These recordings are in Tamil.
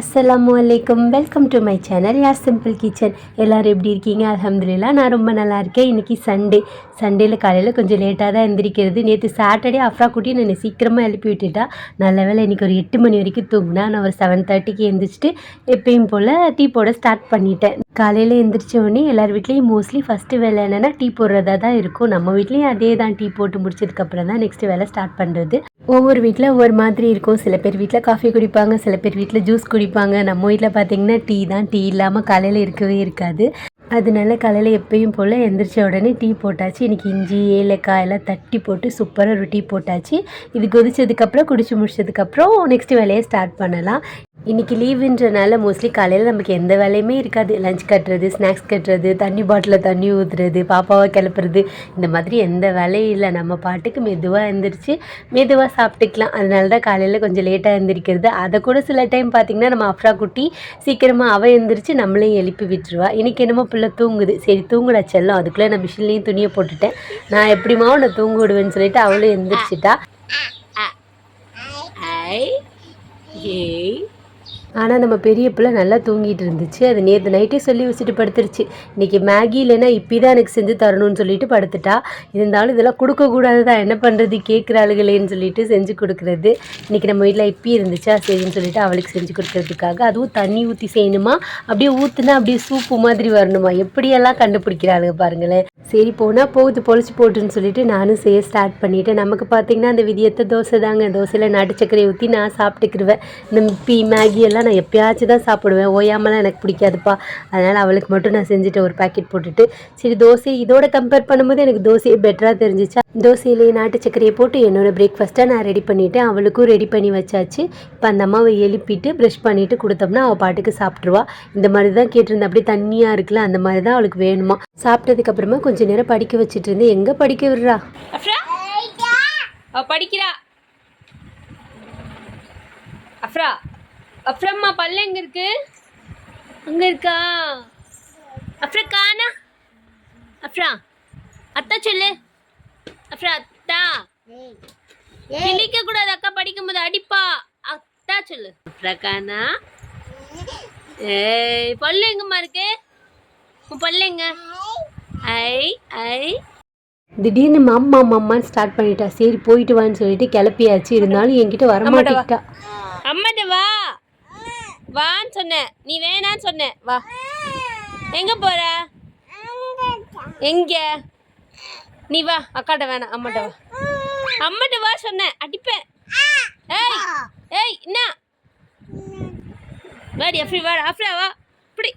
அஸ்ஸலாமு அலைக்கும் வெல்கம் டு மை சேனல் யார் சிம்பிள் கிச்சன் எல்லோரும் எப்படி இருக்கீங்க? அலமதுல்லா நான் ரொம்ப நல்லா இருக்கேன் இன்றைக்கி சண்டே சண்டேயில் காலையில் கொஞ்சம் லேட்டாக தான் எந்திரிக்கிறது. நேற்று சாட்டர்டே அஃப்ரா குட்டி நான் சீக்கிரமாக எழுப்பி விட்டுட்டா. நல்ல வேளை இன்றைக்கி ஒரு எட்டு மணி வரைக்கும் தூங்கினா. நான் ஒரு செவன் தேர்ட்டிக்கு எழுந்திரிச்சிட்டு எப்பயும் போல் டீ போட ஸ்டார்ட் பண்ணிட்டேன். காலையில் எந்திரிச்ச உடனே எல்லார் வீட்லேயும் மோஸ்ட்லி ஃபஸ்ட்டு வேலை என்னென்னா டீ போடுறதா தான் இருக்கும். நம்ம வீட்லேயும் அதே தான் டீ போட்டு முடிச்சதுக்கப்புறம் தான் நெக்ஸ்ட் வேலை ஸ்டார்ட் பண்ணுறது ஒவ்வொரு வீட்டில் ஒவ்வொரு மாதிரி இருக்கும். சில பேர் வீட்டில் காஃபி குடிப்பாங்க சில பேர் வீட்டில் ஜூஸ் குடிப்பாங்க. நம்ம வீட்டில் பார்த்தீங்கன்னா டீ தான். டீ இல்லாமல் காலையில் இருக்கவே இருக்காது. அதனால காலையில் எப்பயும் போல் எந்திரிச்ச உடனே டீ போட்டாச்சு. இன்றைக்கி இஞ்சி ஏலக்காய் எல்லாம் தட்டி போட்டு சூப்பராக ஒரு டீ போட்டாச்சு. இது கொதிச்சதுக்கப்புறம் குடிச்சு முடிச்சதுக்கப்புறம் நெக்ஸ்ட் வேலையை ஸ்டார்ட் பண்ணலாம். இன்றைக்கி லீவுன்றனால மோஸ்ட்லி காலையில் நமக்கு எந்த வேலையுமே இருக்காது. லஞ்ச் கட்டுறது ஸ்நாக்ஸ் கட்டுறது தண்ணி பாட்டிலில் தண்ணி ஊற்றுறது பாப்பாவை கிளப்புறது இந்த மாதிரி எந்த வேலையும் இல்லை. நம்ம பாட்டுக்கு மெதுவாக எழுந்திரிச்சு மெதுவாக சாப்பிட்டுக்கலாம். அதனால தான் காலையில் கொஞ்சம் லேட்டாக எழுந்திரிக்கிறது அதை கூட சில டைம் பார்த்திங்கன்னா நம்ம அஃப்ரா குட்டி சீக்கிரமாக அவள் எழுந்திரிச்சு நம்மளையும் எழுப்பி விட்டுருவா. இன்றைக்கி என்னமோ பிள்ளை தூங்குது. சரி தூங்குடா செல்லம். அதுக்குள்ளே நான் மிஷின்லேயும் துணியை போட்டுட்டேன். நான் எப்படிமா உன்னை தூங்க விடுவேன்னு சொல்லிட்டு அவளும் எழுந்திரிச்சிட்டா ஏய் ஆனால் நம்ம பெரிய பிள்ளை நல்லா தூங்கிட்டு இருந்துச்சு. அது நேற்று நைட்டே சொல்லி வச்சுட்டு படுத்துருச்சு. இன்றைக்கி மேகி இல்லைன்னா இப்படி தான் எனக்கு செஞ்சு தரணும்னு சொல்லிட்டு படுத்துட்டா. இருந்தாலும் இதெல்லாம் கொடுக்கக்கூடாது தான் என்ன பண்ணுறது கேட்குறாளுகளேன்னு சொல்லிட்டு செஞ்சு கொடுக்குறது. இன்றைக்கி நம்ம வீட்டில் இப்பி இருந்துச்சா? சரின்னு சொல்லிட்டு அவளுக்கு செஞ்சு கொடுக்கறதுக்காக. அதுவும் தண்ணி ஊற்றி செய்யணுமா? அப்படியே ஊற்றுனா அப்படியே சூப்பு மாதிரி வரணுமா? எப்படியெல்லாம் கண்டுபிடிக்கிறாளுங்க பாருங்களேன். சரி போனால் போகுது பொழிச்சு போட்டுன்னு சொல்லிட்டு நானும் செய்ய ஸ்டார்ட் பண்ணிட்டேன். நமக்கு பார்த்தீங்கன்னா அந்த விதியத்தை தோசை தாங்க. தோசையில் நாட்டு சர்க்கரையை ஊற்றி நான் சாப்பிட்டுக்கிருவேன். இந்த இப்பி மேகி எல்லாம் நான் எப்பயாச்சும் தான் சாப்பிடுவேன். ஓயாமலாம் எனக்கு பிடிக்காதுப்பா. அதனால் அவளுக்கு மட்டும் நான் செஞ்சுட்டு ஒரு பாக்கெட் போட்டுட்டு சரி தோசை இதோட கம்பேர் பண்ணும்போது எனக்கு தோசையே பெட்டராக தெரிஞ்சிச்சா? தோசையிலேயே நாட்டு சர்க்கரையை போட்டு என்னோடய பிரேக்ஃபாஸ்ட்டாக நான் ரெடி பண்ணிவிட்டேன் அவளுக்கும் ரெடி பண்ணி வச்சாச்சு. இப்போ அந்த அம்மாவை எழுப்பிட்டு ப்ரஷ் பண்ணிவிட்டு கொடுத்தோம்னா அவள் பாட்டுக்கு சாப்பிட்ருவா இந்த மாதிரி தான் கேட்டிருந்தேன் அப்படியே தண்ணியாக இருக்குல்ல அந்த மாதிரி தான் அவளுக்கு வேணுமா? சாப்பிட்டதுக்கப்புறமா கொஞ்சம் நேரம் படிக்க வச்சுட்டு இருந்தேன் எங்கே படிக்க விடுறா? படிக்கிறா. அஃப்ரா அஃப்ரம்மா பல்லு எங்க இருக்கு? அங்க இருக்கா? அஃப்ரா காணா அஃப்ரா அத்தா சொல்லு. அஃப்ரா அத்தா. கிழிக்க கூடாது அக்கா படிக்கும்போது அடிப்பா. அத்தா சொல்லு. அஃப்ரா காணா ஏய் பல்லு எங்கம்மா இருக்கு? உன் பல்லு எங்க? ஐ ஐ. திடீர்னு மாமா மாமான்னு ஸ்டார்ட் பண்ணிட்டா. சரி போயிட்டு வான்னு சொல்லிட்டு கிளப்பியாச்சு. இருந்தாலும் என்கிட்ட வரமாட்டேங்கிட்டா அம்மாட்ட வா. வான்னு சொன்னேன். நீ வேணான்னு சொன்ன வா. எங்க போற? எங்க? நீ வா. அக்காட்ட வேணாம். அம்மாட்ட வா. அம்மாட்ட வா சொன்னேன். அடிப்பேன். ஏய் ஏய் என்ன வாடி அஃப்ரி வா அஃப்ரா வா. இப்படி.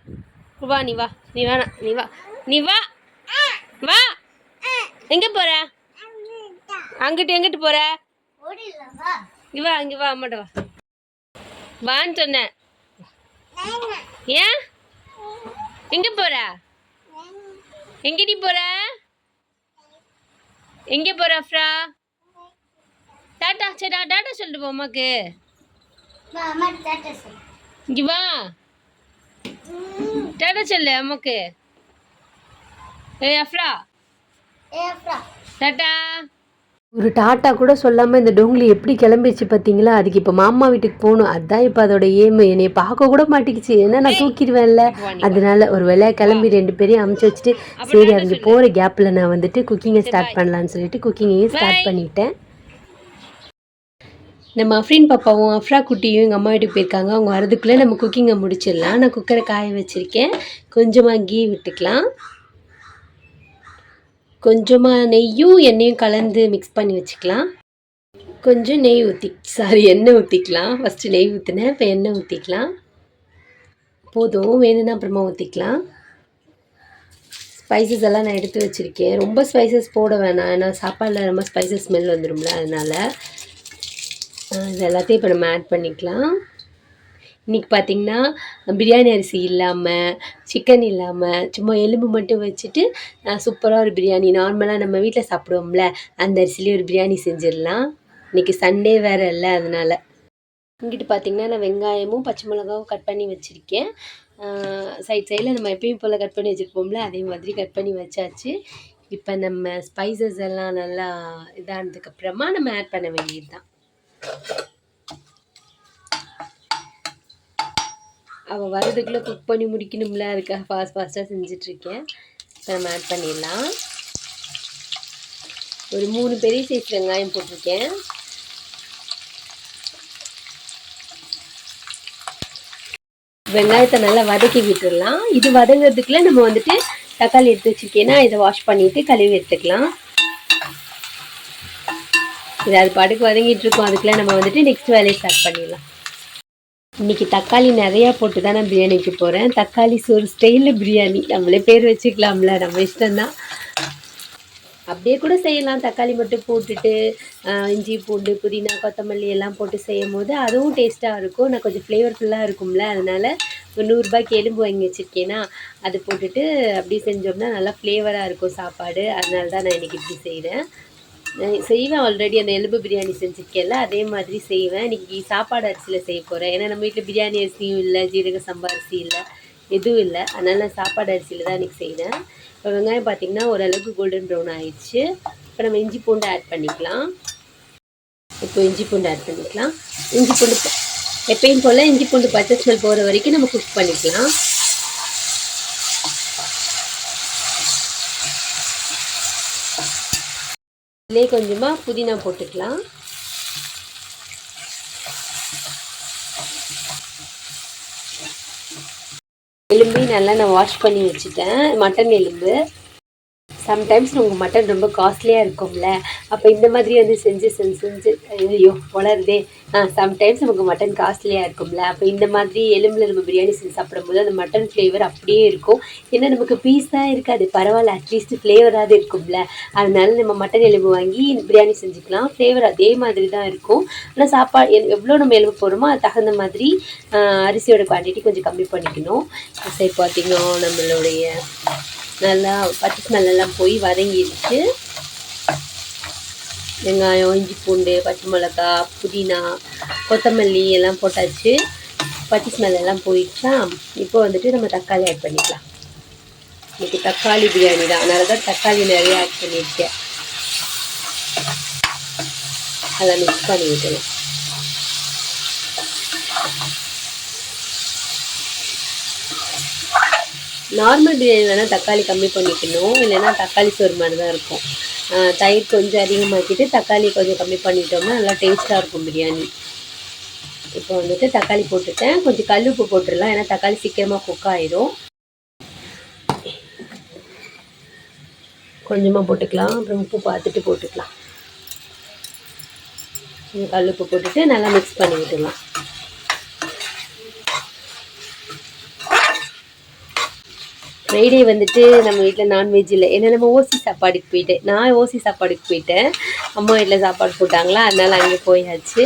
வா நீ வா. நீ வேணாம். நீ வா. நீ வா. வா. எங்க போற? அங்கிட்டு எங்கிட்டு போற? இங்க வா இங்க வா. அம்மாட்ட வா. வான்னு சொன்னேன். ஏன்? எங்க போற? எங்கடி போற? எங்க போற அஃப்ரா டாட்டா சரி டாட்டா சொல்லிட்டு போ அம்மாக்கு. இங்க வா. டாட்டா சொல்லு அம்மாக்கு. ஏய் அஃப்ரா. டாட்டா. ஒரு டாட்டா கூட சொல்லாமல் இந்த டோங்லி எப்படி கிளம்பிடுச்சு பார்த்தீங்களா அதுக்கு இப்போ மாமா வீட்டுக்கு போகணும். அதான் இப்போ அதோட ஏமு என்னை பார்க்க கூட மாட்டேங்குச்சு. ஏன்னா நான் தூக்கிடுவேன்ல. அதனால ஒரு வேலையாக கிளம்பி ரெண்டு பேரையும் அமுச்சு வச்சுட்டு சரி அவங்க போகிற கேப்பில் நான் வந்துட்டு குக்கிங்கை ஸ்டார்ட் பண்ணலான்னு சொல்லிட்டு குக்கிங்கையும் ஸ்டார்ட் பண்ணிட்டேன். நம்ம அஃப்ரின் பாப்பாவும் அஃப்ரா குட்டியும் எங்கள் அம்மா வீட்டுக்கு போயிருக்காங்க. அவங்க வரதுக்குள்ளே நம்ம குக்கிங்கை முடிச்சிடலாம். நான் குக்கரை காய வச்சுருக்கேன். கொஞ்சமாக கீ விட்டுக்கலாம். கொஞ்சமாக நெய்யும் எண்ணெயும் கலந்து மிக்ஸ் பண்ணி வச்சுக்கலாம். கொஞ்சம் நெய் ஊற்றி சாரி எண்ணெய் ஊற்றிக்கலாம் ஃபஸ்ட்டு நெய் ஊற்றினேன் இப்போ எண்ணெய் ஊற்றிக்கலாம் போதும் வேணும்னா அப்புறமா ஊற்றிக்கலாம் ஸ்பைசஸ் எல்லாம் நான் எடுத்து வச்சுருக்கேன். ரொம்ப ஸ்பைசஸ் போட வேணாம். ஏன்னா சாப்பாடில் ரொம்ப ஸ்பைசஸ் ஸ்மெல் வந்துடும்ல அதனால் இது எல்லாத்தையும் இப்போ நம்ம ஆட் பண்ணிக்கலாம். இன்றைக்கி பார்த்திங்கன்னா பிரியாணி அரிசி இல்லாமல் சிக்கன் இல்லாமல் சும்மா எலும்பு மட்டும் வச்சுட்டு சூப்பராக ஒரு பிரியாணி நார்மலாக நம்ம வீட்டில் சாப்பிடுவோம்ல அந்த அரிசிலேயே ஒரு பிரியாணி செஞ்சிடலாம். இன்றைக்கி சண்டே வேறு இல்லை அதனால். இங்கிட்டு பார்த்திங்கன்னா நான் வெங்காயமும் பச்சை மிளகாவும் கட் பண்ணி வச்சுருக்கேன். சைட் சைடில் நம்ம எப்பயும் போல் கட் பண்ணி வச்சுருப்போம்ல அதே மாதிரி கட் பண்ணி வச்சாச்சு. இப்போ நம்ம ஸ்பைசஸ் எல்லாம் நல்லா இதானதுக்கப்புறமா நம்ம ஆட் பண்ண வேண்டியது தான் அவள் வர்றதுக்குள்ளே குக் பண்ணி முடிக்கணும்ல அதுக்காக ஃபாஸ்ட் ஃபாஸ்ட்டாக செஞ்சிட்ருக்கேன். இப்போ நம்ம ஆட் பண்ணிடலாம். ஒரு மூணு பெரிய சைஸ் வெங்காயம் போட்டிருக்கேன். வெங்காயத்தை நல்லா வதக்கி விட்டுடலாம். இது வதங்கிறதுக்குள்ள நம்ம வந்துட்டு தக்காளி எடுத்து வச்சுருக்கேன்னா இதை வாஷ் பண்ணிவிட்டு கழுவி எடுத்துக்கலாம். இது அது பாட்டுக்கு வதங்கிட்டு இருக்கோம். அதுக்குள்ளே நம்ம வந்துட்டு நெக்ஸ்ட் வேலையை ஸ்டார்ட் பண்ணிடலாம். இன்றைக்கி தக்காளி நிறையா போட்டு தான் நான் பிரியாணிக்கு போகிறேன் தக்காளி சோறு ஸ்டைலில் பிரியாணி. நம்மளே பேர் வச்சுக்கலாம்ல. நம்ம இஷ்டம்தான். அப்படியே கூட செய்யலாம். தக்காளி மட்டும் போட்டுட்டு இஞ்சி பூண்டு புதினா கொத்தமல்லி எல்லாம் போட்டு செய்யும் போது அதுவும் டேஸ்ட்டாக இருக்கும். நான் கொஞ்சம் ஃப்ளேவர்ஃபுல்லாக இருக்கும்ல. அதனால் ஒரு நூறுரூபாய்க்கு எலும்பு வாங்கி வச்சுருக்கேன்னா அது போட்டுட்டு அப்படி செஞ்சோம்னா நல்லா ஃப்ளேவராக இருக்கும் சாப்பாடு. அதனால தான் நான் இன்றைக்கி இப்படி செய்கிறேன் செய்வேன் ஆல்ரெடி அந்த எலும்பு பிரியாணி செஞ்சுருக்கேன்ல அதே மாதிரி செய்வேன். இன்றைக்கி சாப்பாடு அரிசியில் செய்ய போகிறேன் ஏன்னா நம்ம வீட்டில் பிரியாணி அரிசியும் இல்லை ஜீரக சம்பா அரிசி இல்லை எதுவும் இல்லை. அதனால் நான் சாப்பாடு அரிசியில் தான் இன்றைக்கி செய்கிறேன் இப்போ வெங்காயம் பார்த்திங்கன்னா ஓரளவுக்கு கோல்டன் ப்ரௌன் ஆயிடுச்சு. இப்போ நம்ம இஞ்சி பூண்டு ஆட் பண்ணிக்கலாம். இப்போ இஞ்சி பூண்டு ஆட் பண்ணிக்கலாம். இஞ்சி பூண்டு எப்பயும் போல் இஞ்சி பூண்டு பச்சை ஸ்மெல் போகிற வரைக்கும் நம்ம குக் பண்ணிக்கலாம். இதிலே கொஞ்சமாக புதினா போட்டுக்கலாம். எலும்பையும் நல்லா நான் வாஷ் பண்ணி வச்சுட்டேன். மட்டன் எலும்பு. சம்டைம்ஸ் உங்கள் மட்டன் ரொம்ப காஸ்ட்லியாக இருக்கும்ல. அப்போ இந்த மாதிரி வந்து செஞ்சு செஞ்சு செஞ்சு ஐயோ வளருதே. ஆ சம்டைம்ஸ் நமக்கு மட்டன் காஸ்ட்லியாக இருக்கும்ல. அப்போ இந்த மாதிரி எலும்பில் நம்ம பிரியாணி செஞ்சு சாப்பிடும்போது அந்த மட்டன் ஃப்ளேவர் அப்படியே இருக்கும். ஏன்னா நமக்கு பீஸ் தான் இருக்காது. பரவாயில்ல அட்லீஸ்ட் ஃப்ளேவராவது இருக்கும்ல. அதனால நம்ம மட்டன் எலும்பு வாங்கி பிரியாணி செஞ்சுக்கலாம். ஃப்ளேவர் அதே மாதிரி தான் இருக்கும். ஆனால் சாப்பாடு எவ்வளோ நம்ம எலும்பு போடுறோமோ அது தகுந்த மாதிரி அரிசியோட குவான்டிட்டி கொஞ்சம் கம்மி பண்ணிக்கணும். சரி பார்த்திங்கன்னா நம்மளுடைய நல்லா பச்சை smell எல்லாம் போய் வதங்கிடுச்சு. வெங்காயம் இஞ்சி பூண்டு பச்சை மிளகா புதினா கொத்தமல்லி எல்லாம் போட்டாச்சு. பச்சை ஸ்மெல் எல்லாம் போயிடுச்சா? இப்போ வந்துட்டு நம்ம தக்காளி ஆட் பண்ணிக்கலாம். இன்னைக்கு தக்காளி பிரியாணி தான். அதனால தான் தக்காளி நிறைய ஆட் பண்ணியிருக்கேன். அதை மிக்ஸ் பண்ணி விட்டுலாம் நார்மல் பிரியாணி வேணால் தக்காளி கம்மி பண்ணிக்கணும். இல்லைன்னா தக்காளி சோறு மாதிரி தான் இருக்கும். தயிர் கொஞ்சம் அதிகமாக்கிட்டு தக்காளி கொஞ்சம் கம்மி பண்ணிட்டோம்னா நல்லா டேஸ்ட்டாக இருக்கும் பிரியாணி. இப்போ வந்துட்டு தக்காளி போட்டுட்டேன். கொஞ்சம் கல் உப்பு போட்டுடலாம். ஏன்னா தக்காளி சீக்கிரமாக குக் ஆயிரும். கொஞ்சமாக போட்டுக்கலாம். அப்புறம் உப்பு பார்த்துட்டு போட்டுக்கலாம். கல் உப்பு போட்டுட்டு நல்லா மிக்ஸ் பண்ணி விட்டுடலாம் ஃப்ரைடே வந்துட்டு நம்ம வீட்டில் நான்வெஜ் இல்லை. ஏன்னா நம்ம ஓசி சாப்பாடுக்கு போயிட்டேன் நான் ஓசி சாப்பாடுக்கு போயிட்டேன் அம்மா வீட்டில் சாப்பாடு போட்டாங்களா? அதனால் அங்கே போயாச்சு.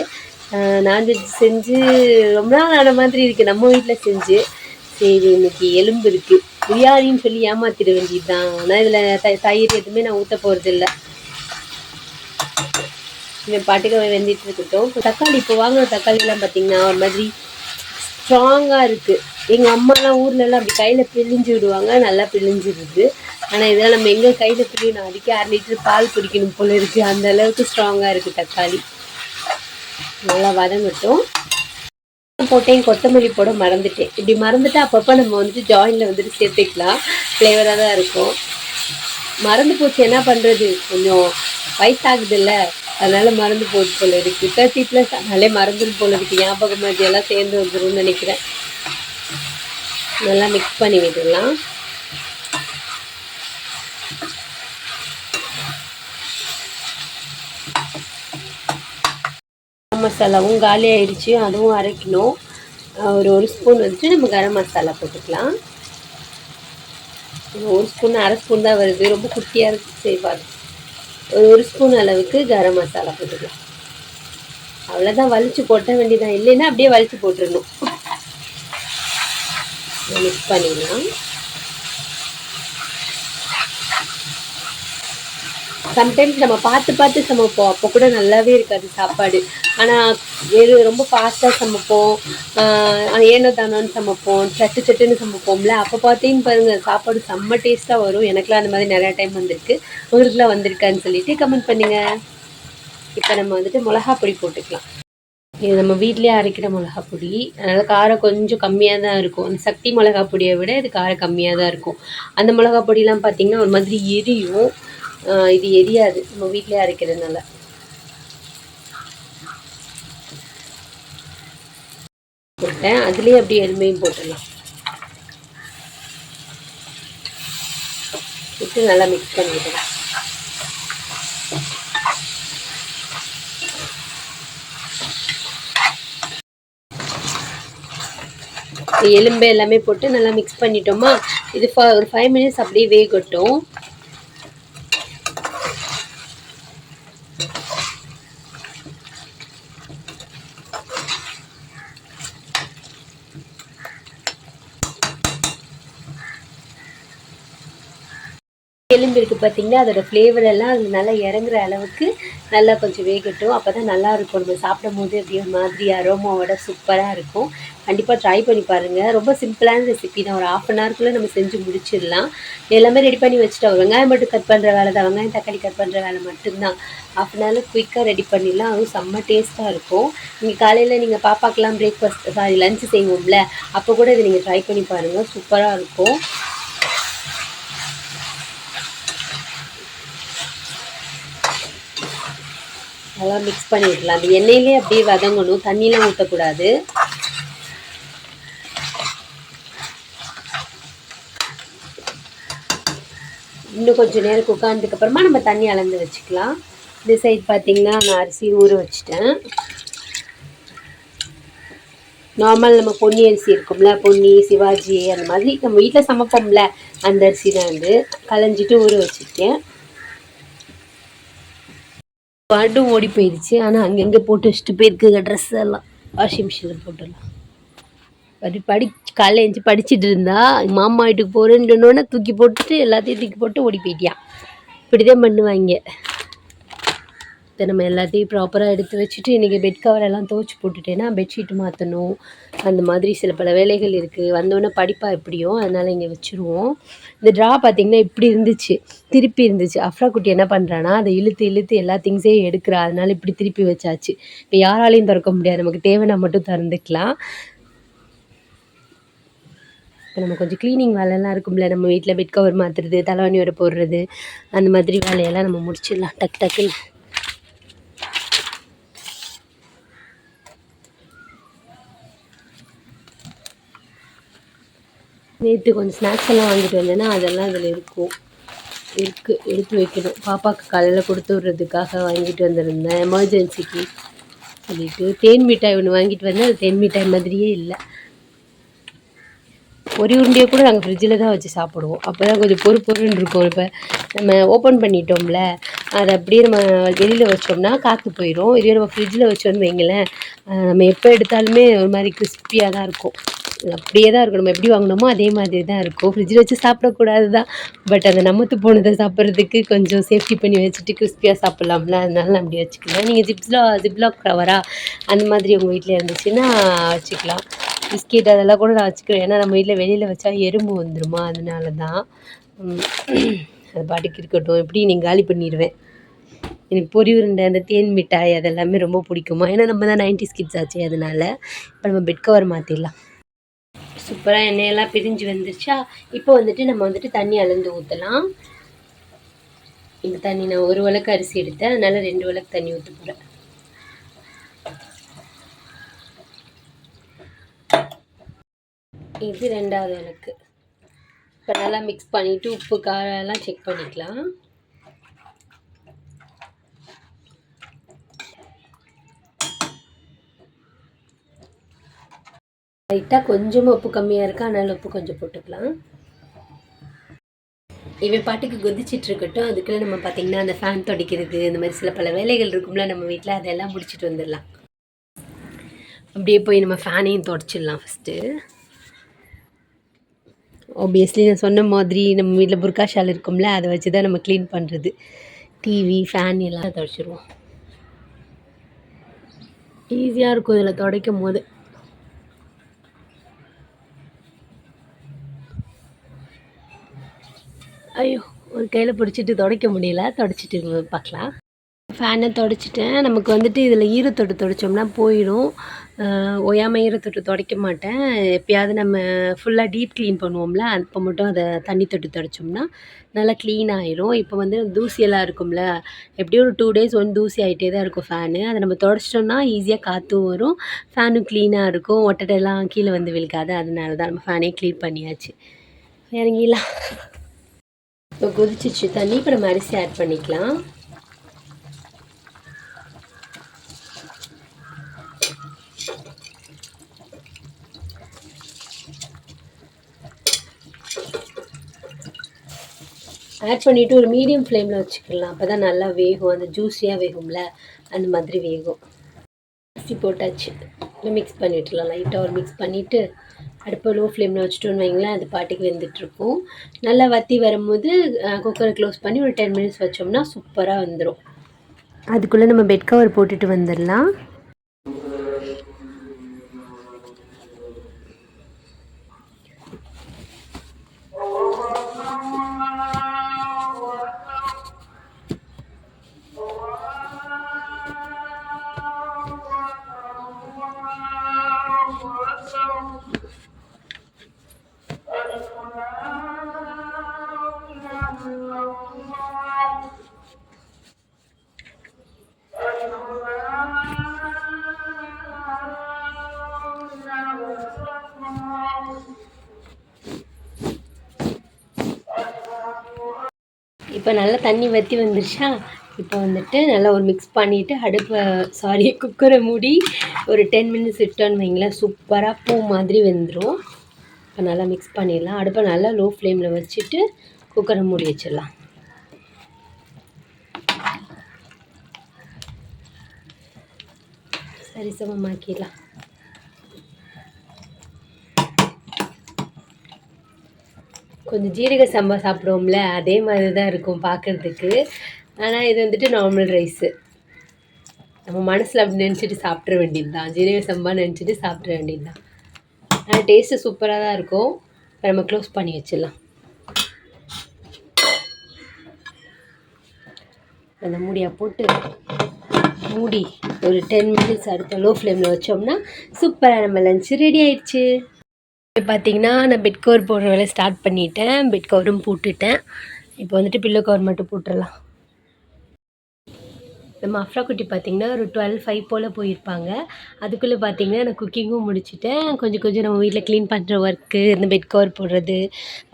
நான்வெஜ் செஞ்சு ரொம்ப நாள் ஆன மாதிரி இருக்குது நம்ம வீட்டில் செஞ்சு. சரி இன்னைக்கு எலும்பு இருக்குது பிரியாணின்னு சொல்லி ஏமாத்திட வேண்டியது தான் ஆனால் இதில் த தயிர் எதுவுமே நான் ஊற்ற போகிறது இல்லை. இவன் பாட்டுக்கு அவன் வெந்திட்டு இருக்கட்டும். இப்போ தக்காளி இப்போ வாங்கின தக்காளிலாம் பார்த்தீங்கன்னா ஒரு மாதிரி ஸ்ட்ராங்காக இருக்குது எங்கள் அம்மாலாம் ஊர்லலாம் அப்படி கையில் பிழிஞ்சு விடுவாங்க நல்லா பிழிஞ்சிடுது ஆனால் இதெல்லாம் நம்ம எங்கே கையில் பிழியணும்? அதுக்கே அரை லிட்டர் பால் பிடிக்கணும் போல இருக்குது அந்த அளவுக்கு ஸ்ட்ராங்காக இருக்குது தக்காளி. நல்லா வதங்கட்டும். போட்டேன் கொத்தமல்லி போட மறந்துட்டேன். இப்படி மறந்துட்டு அப்பப்போ நம்ம வந்துட்டு ஜாயினில் வந்துட்டு சேர்த்துக்கலாம். ஃப்ளேவராக தான் இருக்கும். மறந்து போச்சு என்ன பண்ணுறது கொஞ்சம் வயசாகுதுல்ல. அதனால மறந்து போச்சு போல இருக்கு. தேர்ட்டி ப்ளஸ் அதனாலே மறந்துடும் போல இருக்கு. ஞாபகம் மாதிரி எல்லாம் சேர்ந்து வந்துரும்னு நினைக்கிறேன். நல்லா மிக்ஸ் பண்ணி விட்டுடலாம். மசாலாவும் காலி ஆயிடுச்சு அதுவும் அரைக்கணும். ஒரு ஒரு ஸ்பூன் வந்துட்டு நம்ம கரம் மசாலா போட்டுக்கலாம். ஒரு ஸ்பூன் அரை ஸ்பூன் தான் வருது. ரொம்ப குட்டியாக இருக்கு செய்வார் ஒரு ஒரு ஸ்பூன் அளவுக்கு கரம் மசாலா போட்டுக்கலாம். அவ்வளோதான் வலிச்சு போட்ட வேண்டியதான் இல்லைன்னா அப்படியே வலிச்சு போட்டுடணும் மிக்ஸ் பண்ணிடலாம். சம்டைம்ஸ் நம்ம பார்த்து பார்த்து சமைப்போம். அப்போ கூட நல்லாவே இருக்காது சாப்பாடு. ஆனால் வேறு ரொம்ப ஃபாஸ்ட்டாக சமைப்போம். ஆஹ் ஏனோ தானோன்னு சமைப்போம். சட்டு சட்டுன்னு சமைப்போம்ல. அப்போ பார்த்தீங்கன்னு பாருங்கள் சாப்பாடு செம்ம டேஸ்ட்டாக வரும். எனக்குலாம் அந்த மாதிரி நிறையா டைம் வந்திருக்கு. உங்களுக்குலாம் வந்திருக்கான்னு சொல்லிட்டு கமெண்ட் பண்ணுங்கள் இப்போ நம்ம வந்துட்டு மிளகா பொடி போட்டுக்கலாம். இது நம்ம வீட்டிலேயே அரைக்கிற மிளகா பொடி அதனால் காரம் கொஞ்சம் கம்மியாக தான் இருக்கும். அந்த சக்தி மிளகா பொடியை விட இது காரம் கம்மியாக தான் இருக்கும். அந்த மிளகா பொடியெலாம் பார்த்திங்கன்னா ஒரு மாதிரி எரியும். இது எரியாது. நம்ம வீட்டிலேயே அரைக்கிறதுனால. போட்டேன். அதுலேயே அப்படியே எருமையும் போட்டுடலாம். விட்டு நல்லா மிக்ஸ் பண்ணிவிடலாம் எலும்பு எல்லாமே போட்டு நல்லா மிக்ஸ் பண்ணிட்டோமா? இது ஒரு ஃபைவ் மினிட்ஸ் அப்படியே வேகட்டும். எலும்பு இருக்குது பார்த்தீங்கன்னா அதோட ஃப்ளேவர் எல்லாம் அது நல்லா இறங்குற அளவுக்கு நல்லா கொஞ்சம் வேகட்டும். அப்போ தான் நல்லாயிருக்கும் நம்ம சாப்பிடும் போது அப்படியே ஒரு மாதிரி அரோமாவோட சூப்பராக இருக்கும். கண்டிப்பாக ட்ரை பண்ணி பாருங்கள் ரொம்ப சிம்பிளான ரெசிபி தான். ஒரு ஆஃப் அன் ஹவர்க்குள்ளே நம்ம செஞ்சு முடிச்சிடலாம். எல்லாமே ரெடி பண்ணி வச்சுட்டோம். வெங்காயம் மட்டும் கட் பண்ணுற வேலை தான். வெங்காயம் தக்காளி கட் பண்ணுற வேலை மட்டும்தான். ஆஃப் அன் ஹவரில் குயிக்காக ரெடி பண்ணிடலாம். அதுவும் செம்ம டேஸ்ட்டாக இருக்கும். நீங்கள் காலையில் நீங்கள் பாப்பாக்கெலாம் பிரேக்ஃபாஸ்ட் சாரி லஞ்சு செய்வோம்ல அப்போ கூட இதை நீங்கள் ட்ரை பண்ணி பாருங்கள் சூப்பராக இருக்கும். அதெல்லாம் மிக்ஸ் பண்ணி விடலாம் அந்த எண்ணெயிலே அப்படியே வதங்கணும். தண்ணியெலாம் ஊற்றக்கூடாது இன்னும் கொஞ்சம் நேரம் குக் ஆனதுக்கப்புறமா நம்ம தண்ணி அளந்து வச்சுக்கலாம். இந்த சைட் பார்த்திங்கன்னா நான் அரிசி ஊற வச்சுட்டேன். நார்மல் நம்ம பொன்னி அரிசி இருக்கும்ல பொன்னி சிவாஜி அந்த மாதிரி நம்ம வீட்டில் சமைப்போம்ல அந்த அரிசி தான் வந்து களைஞ்சிட்டு ஊற வச்சுருக்கேன். படும் ஓடி போயிடுச்சு ஆனால் அங்கங்கே போட்டு வச்சுட்டு போயிருக்குங்க ட்ரெஸ் எல்லாம். வாஷிங் மிஷினில் போட்டுடலாம் படி படி காலையில் எழுந்து படிச்சுட்டு இருந்தா மாமா வீட்டுக்கு போகிறேன்னு சொன்னோன்னே தூக்கி போட்டுட்டு எல்லாத்தையும் தூக்கி போட்டு ஓடி போயிட்டியான் இப்படி தான் பண்ணுவாங்க. இதை நம்ம எல்லாத்தையும் ப்ராப்பராக எடுத்து வச்சுட்டு இன்றைக்கி பெட் கவரெல்லாம் துவச்சி போட்டுட்டேன்னா பெட்ஷீட் மாற்றணும் அந்த மாதிரி சில பல வேலைகள் இருக்குது வந்தோடனே படிப்பா எப்படியும் அதனால் இங்கே வச்சுருவோம். இந்த ட்ரா பார்த்திங்கன்னா இப்படி இருந்துச்சு. திருப்பி இருந்துச்சு. அஃப்ரா குட்டி என்ன பண்ணுறான்னா அதை இழுத்து இழுத்து எல்லா திங்ஸையும் எடுக்கிறா. அதனால் இப்படி திருப்பி வச்சாச்சு. இப்போ யாராலையும் திறக்க முடியாது. நமக்கு தேவைன்னா மட்டும் திறந்துக்கலாம். இப்போ நம்ம கொஞ்சம் க்ளீனிங் வேலையெல்லாம் இருக்கும்ல. நம்ம வீட்டில் பெட் கவர் மாற்றுறது தலைவாணி வர போடுறது அந்த மாதிரி வேலையெல்லாம் நம்ம முடிச்சிடலாம். டக்கு டக்குன்னு. நேற்று கொஞ்சம் ஸ்நாக்ஸ் எல்லாம் வாங்கிட்டு வந்தேன்னா அதெல்லாம் அதில் இருக்கும் இருக்குது எடுத்து வைக்கணும். பாப்பாவுக்கு காலையில் கொடுத்து விட்றதுக்காக வாங்கிட்டு வந்திருந்தேன். எமர்ஜென்சிக்கு சொல்லிட்டு தேன் மிட்டாய் ஒன்று வாங்கிட்டு வந்தேன். அது தேன் மிட்டாய் மாதிரியே இல்லை. ஒரு உருண்டையை கூட நாங்கள் ஃப்ரிட்ஜில் தான் வச்சு சாப்பிடுவோம். அப்போ தான் கொஞ்சம் பொறு பொருன்னு இருக்கும். இப்போ நம்ம ஓப்பன் பண்ணிட்டோம்ல. அதை அப்படியே நம்ம வெளியில் வச்சோம்னா காற்று போயிடும் இதே நம்ம ஃப்ரிட்ஜில் வச்சோன்னு வைங்களேன் நம்ம எப்போ எடுத்தாலுமே ஒரு மாதிரி கிறிஸ்பியாக தான் இருக்கும். அப்படியே தான் இருக்கும் நம்ம எப்படி வாங்கினோமோ அதே மாதிரி தான் இருக்கும். ஃப்ரிட்ஜில் வச்சு சாப்பிடக்கூடாது தான் பட் அந்த நமத்து போனதை சாப்பிட்றதுக்கு கொஞ்சம் சேஃப்டி பண்ணி வச்சுட்டு கிறிஸ்பியாக சாப்பிட்லாம்ல. அதனால நான் அப்படி வச்சுக்கலாம் நீங்கள் ஜிப்ஸ்லா ஜிப்லாக் கவரா அந்த மாதிரி உங்கள் வீட்டில் இருந்துச்சுன்னா வச்சுக்கலாம். பிஸ்கெட் அதெல்லாம் கூட நான் வச்சுக்கிறேன். ஏன்னா நம்ம வீட்டில் வெளியில் வச்சா எறும்பு வந்துருமா? அதனால தான் அது பாட்டுக்கு இருக்கட்டும். எப்படி நீங்கள் காலி பண்ணிடுவேன் எனக்கு பொரி உருண்டை அந்த தேன் மிட்டாய் அதெல்லாமே ரொம்ப பிடிக்குமா? ஏன்னா நம்ம தான் நைன்டி ஸ்கிட்ஸ் ஆச்சு அதனால. இப்போ நம்ம பெட் கவர் மாற்றிடலாம் சூப்பராக எண்ணெயெல்லாம் பிரிஞ்சு வந்துருச்சா? இப்போ வந்துட்டு நம்ம வந்துட்டு தண்ணி அளந்து ஊற்றலாம் இந்த தண்ணி நான் ஒரு வழக்கு அரிசி எடுத்தேன். அதனால் ரெண்டு விளக்கு தண்ணி ஊற்ற போகிறேன் இது ரெண்டாவது எனக்கு இப்போ நல்லா மிக்ஸ் பண்ணிவிட்டு உப்பு காரம் எல்லாம் செக் பண்ணிக்கலாம். லைட்டாக கொஞ்சமாக உப்பு கம்மியாக இருக்கா. அதனால உப்பு கொஞ்சம் போட்டுக்கலாம். இவன் பாட்டுக்கு கொதிச்சிட்டு இருக்கட்டும். அதுக்குள்ளே நம்ம பார்த்திங்கன்னா அந்த ஃபேன் துடைக்கிறது இந்த மாதிரி சில பல வேலைகள் இருக்கும்ல நம்ம வீட்டில் அதெல்லாம் முடிச்சுட்டு வந்துடலாம். அப்படியே போய் நம்ம ஃபேனையும் தொடச்சிடலாம் ஃபஸ்ட்டு ஆப்வியஸ்லி நான் சொன்ன மாதிரி நம்ம வீட்டில் புர்கா ஷால் இருக்கும்ல அதை வச்சு தான் நம்ம க்ளீன் பண்ணுறது டிவி ஃபேன் எல்லாம் துடைச்சிருவோம். ஈஸியாக இருக்கும் இதில் துடைக்கும் போது ஐயோ ஒரு கையில் பிடிச்சிட்டு துடைக்க முடியல. துடைச்சிட்டு பார்க்கலாம். ஃபேனை துடைச்சிட்டேன். நமக்கு வந்துட்டு இதில் ஈரத்தொட்டு துடைச்சோம்னா போயிடும். ஒயாமல் ஈரத்தொட்டு துடைக்க மாட்டேன். எப்பயாவது நம்ம ஃபுல்லாக டீப் க்ளீன் பண்ணுவோம்ல அப்போ மட்டும் அதை தண்ணி தொட்டு துடைச்சோம்னா நல்லா க்ளீன் ஆயிரும். இப்போ வந்து தூசியெல்லாம் இருக்கும்ல எப்படியும் ஒரு டூ டேஸ் ஒன் தூசி ஆகிட்டே தான் இருக்கும் ஃபேனு அதை நம்ம துடைச்சிட்டோம்னா ஈஸியாக காற்றும் வரும். ஃபேனும் க்ளீனாக இருக்கும். ஒட்டடையெல்லாம் கீழே வந்து விழுக்காது அதனால தான் நம்ம ஃபேனே க்ளீன் பண்ணியாச்சு. இறங்கிடலாம். இப்போ கொதிச்சிச்சு தண்ணி இப்போ நம்ம அரிசி ஆட் பண்ணிக்கலாம். ஆட் பண்ணிவிட்டு ஒரு மீடியம் ஃப்ளேமில் வச்சுக்கலாம். அப்போ தான் நல்லா வேகும். அந்த ஜூஸியாக வேகும்ல. அந்த மாதிரி வேகும். அரிசி போட்டாச்சு. மிக்ஸ் பண்ணிட்டுலாம் லைட்டாக ஒரு மிக்ஸ் பண்ணிவிட்டு அடுப்பை லோ ஃப்ளேமில் வச்சுட்டோன்னு வைங்களேன் அது பாட்டுக்கு வெந்துட்டுருக்கும். நல்லா வத்தி வரும்போது குக்கரை க்ளோஸ் பண்ணி ஒரு டென் மினிட்ஸ் வச்சோம்னா சூப்பராக வந்துடும் அதுக்குள்ளே நம்ம பெட் கவர் போட்டுட்டு வந்துடலாம். இப்போ நல்லா தண்ணி வற்றி வந்துருச்சா? இப்போ வந்துட்டு நல்லா ஒரு மிக்ஸ் பண்ணிவிட்டு அடுப்பை சாரி குக்கரை மூடி ஒரு டென் மினிட்ஸ் விட்டோன்னு வைங்களேன் சூப்பராக பூ மாதிரி வெந்துடும் இப்போ நல்லா மிக்ஸ் பண்ணிடலாம். அடுப்பை நல்லா லோ ஃப்ளேமில் வச்சுட்டு குக்கரை மூடி வச்சிடலாம். சரி கொஞ்சம் ஜீரக சம்பா சாப்பிடுவோம்ல அதே மாதிரி தான் இருக்கும் பார்க்குறதுக்கு. ஆனால் இது வந்துட்டு நார்மல் ரைஸு நம்ம மனசில் அப்படி நினச்சிட்டு சாப்பிட்ற வேண்டியது தான் ஜீரக சம்பா நினச்சிட்டு சாப்பிட்ற வேண்டியது தான் ஆனால் டேஸ்ட்டு சூப்பராக தான் இருக்கும். இப்போ நம்ம க்ளோஸ் பண்ணி வச்சிடலாம். அந்த மூடியை போட்டு மூடி ஒரு டென் மினிட்ஸ் அடுத்த லோ ஃப்ளேமில் வச்சோம்னா சூப்பராக நம்ம லஞ்ச் ரெடி ஆயிடுச்சு. இப்போ பார்த்தீங்கன்னா நான் பெட் கவர் போடுற வேலை ஸ்டார்ட் பண்ணிட்டேன். பெட் கவரும் போட்டுட்டேன். இப்போ வந்துட்டு பில்லோ கவர் மட்டும் போட்டுடலாம். நம்ம அஃப்ரா குட்டி பார்த்திங்கன்னா ஒரு டுவெல் ஃபைவ் போல் போயிருப்பாங்க. அதுக்குள்ளே பார்த்திங்கன்னா நான் குக்கிங்கும் முடிச்சுட்டேன். கொஞ்சம் கொஞ்சம் நம்ம வீட்டில் க்ளீன் பண்ணுற ஒர்க்கு இந்த பெட் கவர் போடுறது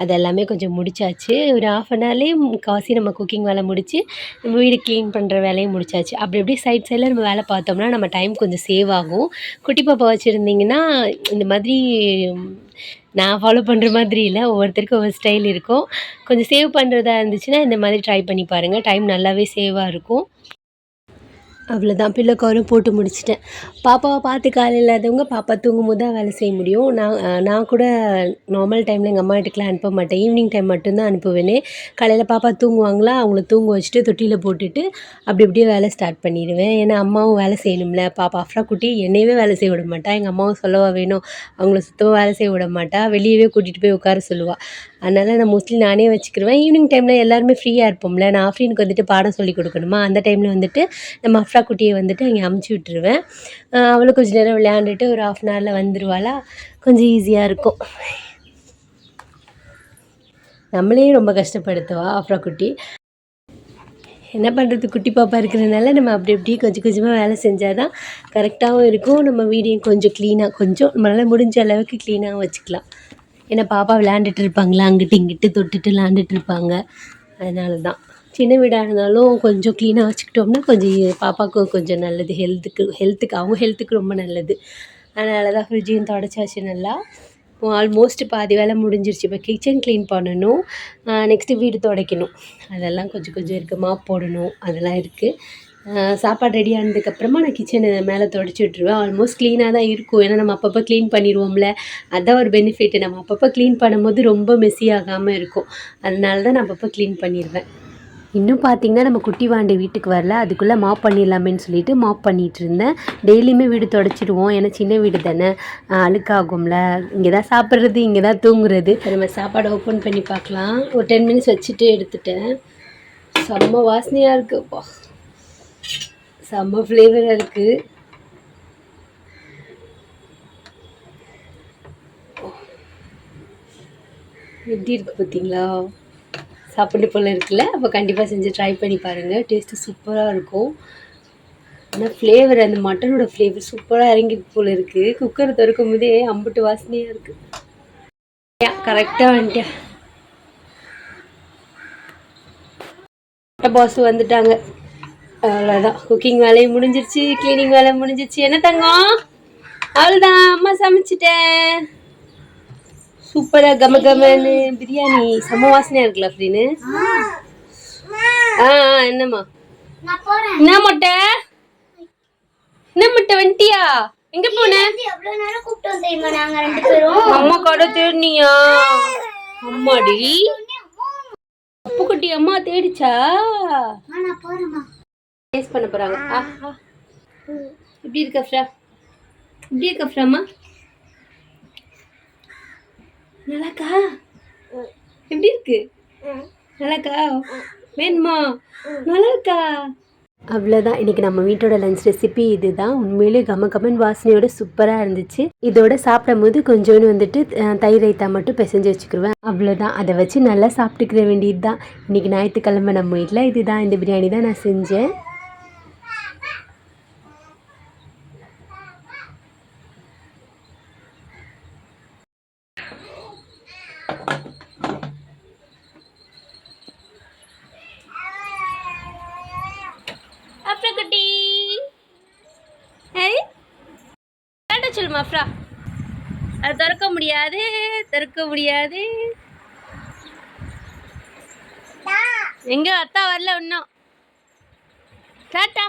அது எல்லாமே கொஞ்சம் முடிச்சாச்சு. ஒரு ஆஃப் அன் ஹவர்லேயே காசி நம்ம குக்கிங் வேலை முடித்து நம்ம வீடு க்ளீன் பண்ணுற வேலையும் முடிச்சாச்சு. அப்படி அப்படியே சைட் சைடில் நம்ம வேலை பார்த்தோம்னா நம்ம டைம் கொஞ்சம் சேவ் ஆகும். குட்டி பாப்பா வச்சுருந்திங்கன்னா இந்த மாதிரி நான் ஃபாலோ பண்ணுற மாதிரி இல்லை. ஒவ்வொருத்தருக்கும் ஒவ்வொரு ஸ்டைல் இருக்கும். கொஞ்சம் சேவ் பண்ணுறதா இருந்துச்சுன்னா இந்த மாதிரி ட்ரை பண்ணி பாருங்கள் டைம் நல்லாவே சேவாக இருக்கும். அவ்வளோதான் பில்லோ கவரும் போட்டு முடிச்சிட்டேன். பாப்பாவை பார்த்து காலை இல்லாதவங்க பாப்பா தூங்கும் போது தான் வேலை செய்ய முடியும். நான் நான் கூட நார்மல் டைமில் எங்கள் அம்மா வீட்டுக்குலாம் அனுப்ப மாட்டேன். ஈவினிங் டைம் மட்டும்தான் அனுப்புவேனே. காலையில் பாப்பா தூங்குவாங்களா அவங்கள தூங்க வச்சுட்டு தொட்டியில் போட்டுட்டு அப்படி அப்படியே வேலை ஸ்டார்ட் பண்ணிடுவேன். ஏன்னா அம்மாவும் வேலை செய்யணும்ல. பாப்பா அஃப்ரா குட்டி என்னையவே வேலை செய்ய விட மாட்டா. எங்கள் அம்மாவும் சொல்லவா வேணும் அவங்கள சுத்தமாக வேலை செய்ய விட மாட்டா. வெளியவே கூட்டிகிட்டு போய் உட்கார சொல்லுவாள் அதனால் நான் மோஸ்ட்லி நானே வச்சுக்கிருவேன். ஈவினிங் டைமில் எல்லாருமே ஃப்ரீயாக இருப்போம்ல. நான் ஆஃப்ரீனுக்கு வந்துட்டு பாடம் சொல்லி கொடுக்கணுமா? அந்த டைமில் வந்துட்டு நம்ம அஃப்ரா குட்டியை வந்துட்டு அங்கே அமுச்சு விட்டுருவேன். அவளும் கொஞ்சம் நேரம் விளையாண்டுட்டு ஒரு ஆஃப் அன் ஹவரில் வந்துடுவாளா கொஞ்சம் ஈஸியாக இருக்கும். நம்மளையும் ரொம்ப கஷ்டப்படுத்துவா ஆஃப்ரா குட்டி. என்ன பண்ணுறது குட்டி பாப்பா இருக்கிறதுனால நம்ம அப்படி அப்படி கொஞ்சம் கொஞ்சமாக வேலை செஞ்சால் தான் கரெக்டாகவும் இருக்கும். நம்ம வீடையும் கொஞ்சம் க்ளீனாக கொஞ்சம் நம்மளால் முடிஞ்ச அளவுக்கு க்ளீனாகவும் வச்சுக்கலாம். ஏன்னா பாப்பா விளையாண்டுட்டு இருப்பாங்களா? அங்கிட்டு இங்கிட்டு தொட்டுட்டு விளாண்டுட்டு இருப்பாங்க. அதனால தான் சின்ன வீடாக இருந்தாலும் கொஞ்சம் க்ளீனாக வச்சுக்கிட்டோம்னா கொஞ்சம் பாப்பாவுக்கு கொஞ்சம் நல்லது ஹெல்த்துக்கு ஹெல்த்துக்கு அவங்க ஹெல்த்துக்கு ரொம்ப நல்லது. அதனால தான் ஃப்ரிட்ஜையும் தொடச்சாச்சு நல்லா. ஆல்மோஸ்ட் பாதி வேலை முடிஞ்சிருச்சு. இப்போ கிச்சன் க்ளீன் பண்ணணும். நெக்ஸ்ட்டு வீடு துடைக்கணும். அதெல்லாம் கொஞ்சம் கொஞ்சம் இருக்குது மாப் போடணும். அதெல்லாம் இருக்குது சாப்பாடு ரெடி ஆனதுக்கப்புறமா நான் கிச்சனை மேலே தொடச்சி விட்ருவேன் ஆல்மோஸ்ட் க்ளீனாக தான் இருக்கும். ஏன்னா நம்ம அப்பப்போ க்ளீன் பண்ணிடுவோம்ல அதுதான் ஒரு பெனிஃபிட்டு நம்ம அப்பப்போ க்ளீன் பண்ணும்போது ரொம்ப மெஸ்ஸி ஆகாமல் இருக்கும். அதனால தான் நான் அப்பப்போ க்ளீன் பண்ணிடுவேன் இன்னும் பார்த்தீங்கன்னா நம்ம குட்டி வாண்டி வீட்டுக்கு வரல. அதுக்குள்ளே மாப் பண்ணிடலாமேன்னு சொல்லிட்டு மாப் பண்ணிகிட்டு இருந்தேன். டெய்லியுமே வீடு தொடச்சிடுவோம். ஏன்னா சின்ன வீடு தானே. அழுக்காகும்ல. இங்கே தான் சாப்பிட்றது இங்கே தான் தூங்குறது நம்ம சாப்பாடை ஓப்பன் பண்ணி பார்க்கலாம். ஒரு டென் மினிட்ஸ் வச்சுட்டு எடுத்துட்டேன். செம்ம வாசனையாக இருக்குப்பா. செம்ம ஃப்ளேவராக இருக்குது எப்படி இருக்குது பார்த்தீங்களா சாப்பிட்டு போல் இருக்குல்ல? அப்போ கண்டிப்பாக செஞ்சு ட்ரை பண்ணி பாருங்கள் டேஸ்ட்டு சூப்பராக இருக்கும். ஆனால் ஃப்ளேவர் அந்த மட்டனோட ஃப்ளேவர் சூப்பராக இறங்கி போல் இருக்குது குக்கரை திறக்கும் போதே அம்புட்டு வாசனையாக இருக்குது கரெக்டாக வந்துட்டேன். பாஸ் வந்துட்டாங்க. அவ்வளோதான் குக்கிங் வேலையும் முடிஞ்சிருச்சு க்ளீனிங் வேலை முடிஞ்சிருச்சு. என்ன தங்கம்? அவ்வளோதான் அம்மா சமைச்சிட்டேன். சூப்பராக கம கமன்னு பிரியாணி செம்ம வாசனையாக இருக்குல்ல அப்படின்னு ஆ ஆ என்னம்மா? என்ன முட்டை? என்ன முட்டை வந்துட்டியா எங்க போன? அம்மா கடை தேடினியா? அம்மாடி. அப்பு குட்டி அம்மா தேடிச்சா? டேஸ்ட் பண்ண போறாங்க. எப்படி இருக்க ஃப்ரா? எப்படி இருக்க ஃப்ராமா நல்லாக்கா எப்படி இருக்கு? நல்லாக்கா வேணுமா? நல்லா இருக்கா அவ்வளோதான் இன்னைக்கு நம்ம வீட்டோட லஞ்ச் ரெசிபி இதுதான். உண்மையிலே கம கமன் வாசனையோட சூப்பராக இருந்துச்சு. இதோட சாப்பிடும்போது கொஞ்சோண்டு வந்துட்டு தயிர் ரைத்தா மட்டும் பிசைஞ்சு வச்சுக்கிருவேன். அவ்வளோதான் அதை வச்சு நல்லா சாப்பிட்டுக்கிற வேண்டியது தான் இன்னைக்கு ஞாயிற்றுக்கிழமை நம்ம வீட்டில் இதுதான். இந்த பிரியாணி தான் நான் செஞ்சேன் அப்புறம் குட்டி ஏய் அப்ரா அது திறக்க முடியாது திறக்க முடியாது. எங்க அத்தா வரல இன்னும். டாட்டா.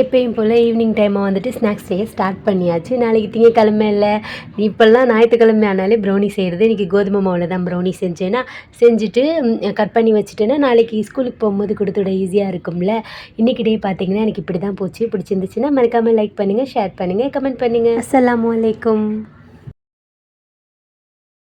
எப்பயும் போல் ஈவினிங் டைமை வந்துட்டு ஸ்நாக்ஸ் செய்ய ஸ்டார்ட் பண்ணியாச்சு. நாளைக்கு திங்கக்கிழமை இல்லை. இப்போல்லாம் ஞாயிற்றுக்கிழமை ஆனாலே ப்ரௌனி செய்கிறது இன்றைக்கி கோதுமை மாவில் தான் ப்ரௌனி செஞ்சேன்னா செஞ்சுட்டு கட் பண்ணி வச்சுட்டேன்னா நாளைக்கு ஸ்கூலுக்கு போகும்போது கொடுத்துட ஈஸியாக இருக்கும்ல. இன்றைக்கி டே பார்த்தீங்கன்னா எனக்கு இப்படி தான் போச்சு. பிடிச்சிருந்துச்சுன்னா மறக்காமல் லைக் பண்ணுங்கள் ஷேர் பண்ணுங்கள் கமெண்ட் பண்ணுங்கள் அஸ்லாம் வலைக்கம்